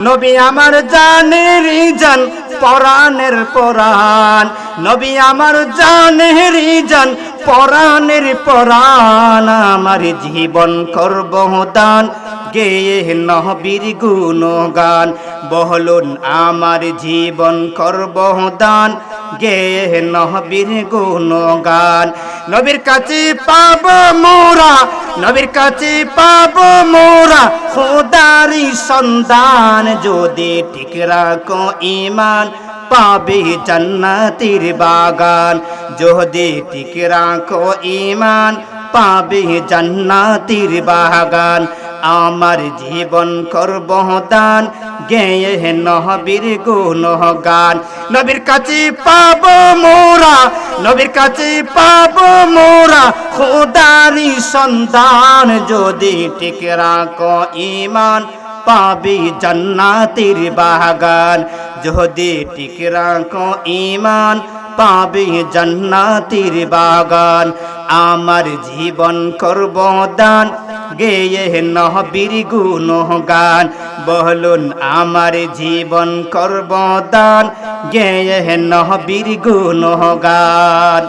নবী আমার জানের জান, পরাণের পরাণ। নবী আমার জানের জান, পরাণের পরাণ। আমার জীবন করব দান, গেয়ে নহবীর গুণগান। বহলুন আমার জীবন করব দান, গেয়ে নহবীর গুণগান। নবীর কাছে পাব মোরা নবীর কাছে পাব মোরা খোদারি সন্ধান। যদি ঠিক রাখো ইমান পাবে জান্নাতির বাগান। যদি ঠিক রাখো ইমান পাবে জান্নাতির বাগান। আমার জীবন করব দান, গেয়ে নহবীর গুণ গান নবীর কাছে পাব মোরা, নবীর কাছে পাব মোরা। খোদারি সন্তান যদি ঠিক রাখো ইমান পাবি জান্নাতির বাগান। যদি ঠিক রাখো ইমান পাবি জান্নাতির বাগান। আমার জীবন করব দান গেয়ে নহবীর গান বহলুন আমার জীবন করব দান গেয়ে নহবীর গান